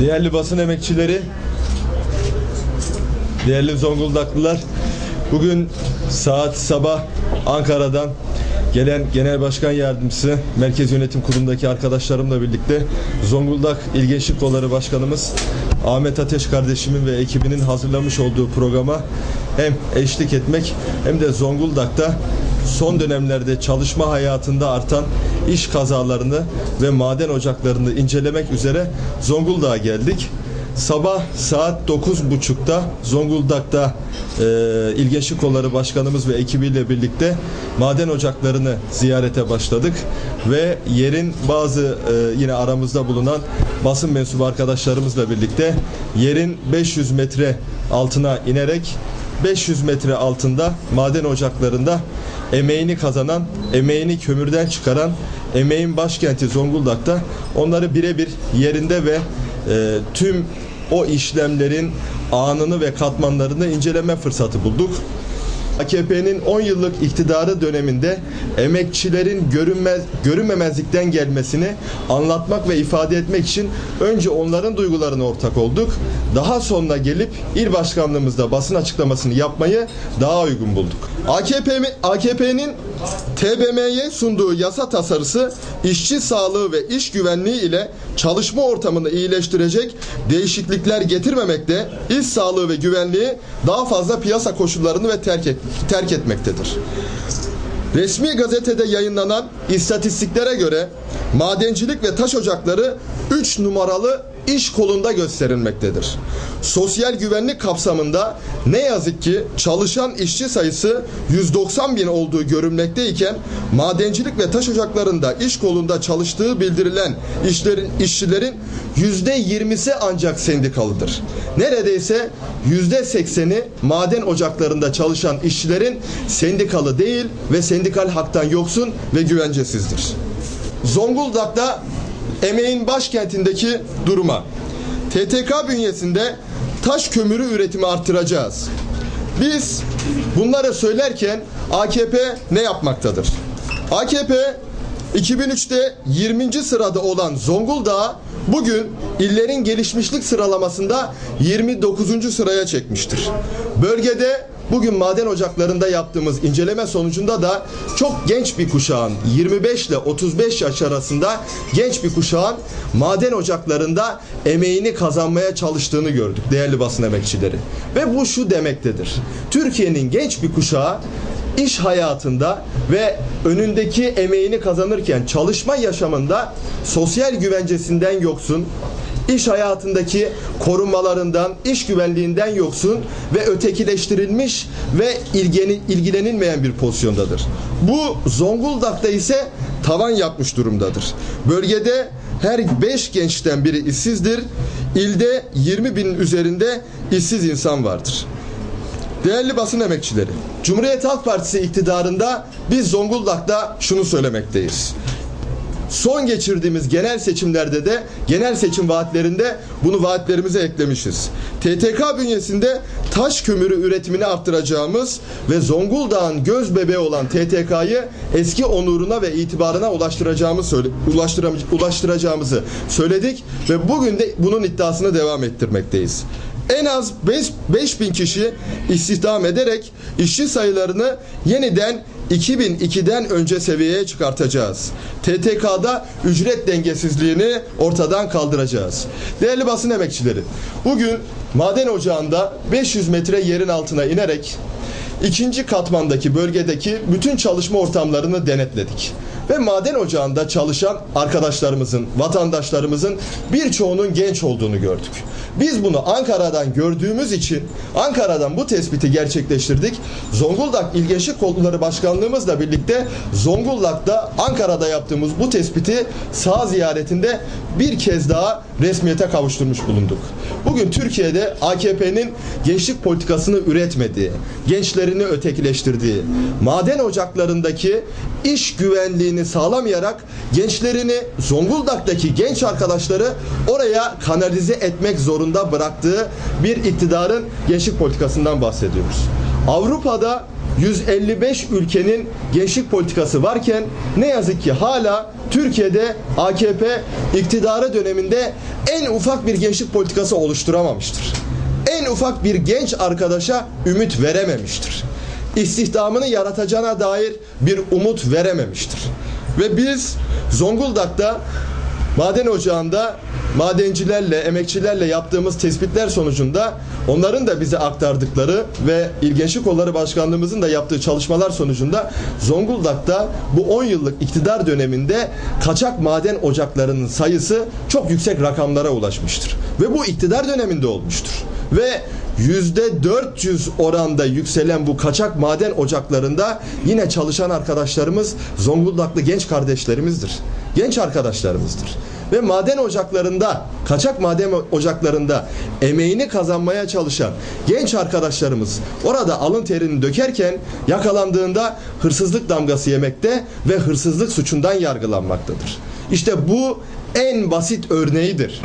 Değerli basın emekçileri, değerli Zonguldaklılar, bugün saat sabah Ankara'dan gelen Genel Başkan Yardımcısı, Merkez Yönetim Kurulu'ndaki arkadaşlarımla birlikte Zonguldak İl Gençlik Kolları Başkanımız Ahmet Ateş kardeşimin ve ekibinin hazırlamış olduğu programa hem eşlik etmek hem de Zonguldak'ta son dönemlerde çalışma hayatında artan iş kazalarını ve maden ocaklarını incelemek üzere Zonguldak'a geldik. Sabah saat 9.30'da Zonguldak'ta e, İl Gençlik Kolları Başkanımız ve ekibiyle birlikte maden ocaklarını ziyarete başladık ve yerin bazı e, yine aramızda bulunan basın mensubu arkadaşlarımızla birlikte yerin 500 metre altına inerek 500 metre altında maden ocaklarında emeğini kazanan, emeğini kömürden çıkaran, emeğin başkenti Zonguldak'ta onları birebir yerinde ve e, tüm o işlemlerin anını ve katmanlarını inceleme fırsatı bulduk. AKP'nin 10 yıllık iktidarı döneminde emekçilerin görünmez, görünmemezlikten gelmesini anlatmak ve ifade etmek için önce onların duygularına ortak olduk. Daha sonra gelip il başkanlığımızda basın açıklamasını yapmayı daha uygun bulduk. AKP AKP'nin TBMM'ye sunduğu yasa tasarısı işçi sağlığı ve iş güvenliği ile çalışma ortamını iyileştirecek değişiklikler getirmemekte, iş sağlığı ve güvenliği daha fazla piyasa koşullarını ve terk, et, terk etmektedir. Resmi gazetede yayınlanan istatistiklere göre madencilik ve taş ocakları 3 numaralı iş kolunda gösterilmektedir. Sosyal güvenlik kapsamında ne yazık ki çalışan işçi sayısı 190 bin olduğu görülmekteyken madencilik ve taş ocaklarında iş kolunda çalıştığı bildirilen işlerin, işçilerin %20'si ancak sendikalıdır. Neredeyse %80'i maden ocaklarında çalışan işçilerin sendikalı değil ve sendikal haktan yoksun ve güvencesizdir. Zonguldak'ta emeğin başkentindeki duruma. TTK bünyesinde taş kömürü üretimi artıracağız. Biz bunları söylerken AKP ne yapmaktadır? AKP 2003'te 20. sırada olan Zonguldak'ı bugün illerin gelişmişlik sıralamasında 29. sıraya çekmiştir. Bölgede bugün maden ocaklarında yaptığımız inceleme sonucunda da çok genç bir kuşağın 25 ile 35 yaş arasında genç bir kuşağın maden ocaklarında emeğini kazanmaya çalıştığını gördük değerli basın emekçileri. Ve bu şu demektedir. Türkiye'nin genç bir kuşağı iş hayatında ve önündeki emeğini kazanırken çalışma yaşamında sosyal güvencesinden yoksun, iş hayatındaki korumalarından, iş güvenliğinden yoksun ve ötekileştirilmiş ve ilgeni, ilgilenilmeyen bir pozisyondadır. Bu Zonguldak'ta ise tavan yapmış durumdadır. Bölgede her 5 gençten biri işsizdir. İlde 20 binin üzerinde işsiz insan vardır. Değerli basın emekçileri, Cumhuriyet Halk Partisi iktidarında biz Zonguldak'ta şunu söylemekteyiz. Son geçirdiğimiz genel seçimlerde de genel seçim vaatlerinde bunu vaatlerimize eklemişiz. TTK bünyesinde taş kömürü üretimini arttıracağımız ve Zonguldak'ın göz bebeği olan TTK'yı eski onuruna ve itibarına ulaştıracağımız ulaştıracağımızı söyledik ve bugün de bunun iddiasını devam ettirmekteyiz en az 5 5000 kişi istihdam ederek işçi sayılarını yeniden 2002'den önce seviyeye çıkartacağız. TTK'da ücret dengesizliğini ortadan kaldıracağız. Değerli basın emekçileri, bugün maden ocağında 500 metre yerin altına inerek ikinci katmandaki bölgedeki bütün çalışma ortamlarını denetledik. Ve maden ocağında çalışan arkadaşlarımızın, vatandaşlarımızın birçoğunun genç olduğunu gördük. Biz bunu Ankara'dan gördüğümüz için Ankara'dan bu tespiti gerçekleştirdik. Zonguldak İl Gençlik Kolları Başkanlığımızla birlikte Zonguldak'ta Ankara'da yaptığımız bu tespiti sağ ziyaretinde bir kez daha resmiyete kavuşturmuş bulunduk. Bugün Türkiye'de AKP'nin gençlik politikasını üretmediği, gençlerini ötekileştirdiği, maden ocaklarındaki iş güvenliğini sağlamayarak gençlerini Zonguldak'taki genç arkadaşları oraya kanalize etmek zorunda bıraktığı bir iktidarın gençlik politikasından bahsediyoruz. Avrupa'da 155 ülkenin gençlik politikası varken ne yazık ki hala Türkiye'de AKP iktidarı döneminde en ufak bir gençlik politikası oluşturamamıştır. En ufak bir genç arkadaşa ümit verememiştir. İstihdamını yaratacağına dair bir umut verememiştir. Ve biz Zonguldak'ta maden ocağında madencilerle, emekçilerle yaptığımız tespitler sonucunda onların da bize aktardıkları ve İl Gençlik Kolları Başkanlığımızın da yaptığı çalışmalar sonucunda Zonguldak'ta bu 10 yıllık iktidar döneminde kaçak maden ocaklarının sayısı çok yüksek rakamlara ulaşmıştır. Ve bu iktidar döneminde olmuştur. Ve yüzde 400 oranda yükselen bu kaçak maden ocaklarında yine çalışan arkadaşlarımız Zonguldaklı genç kardeşlerimizdir. Genç arkadaşlarımızdır. Ve maden ocaklarında, kaçak maden ocaklarında emeğini kazanmaya çalışan genç arkadaşlarımız orada alın terini dökerken yakalandığında hırsızlık damgası yemekte ve hırsızlık suçundan yargılanmaktadır. İşte bu en basit örneğidir.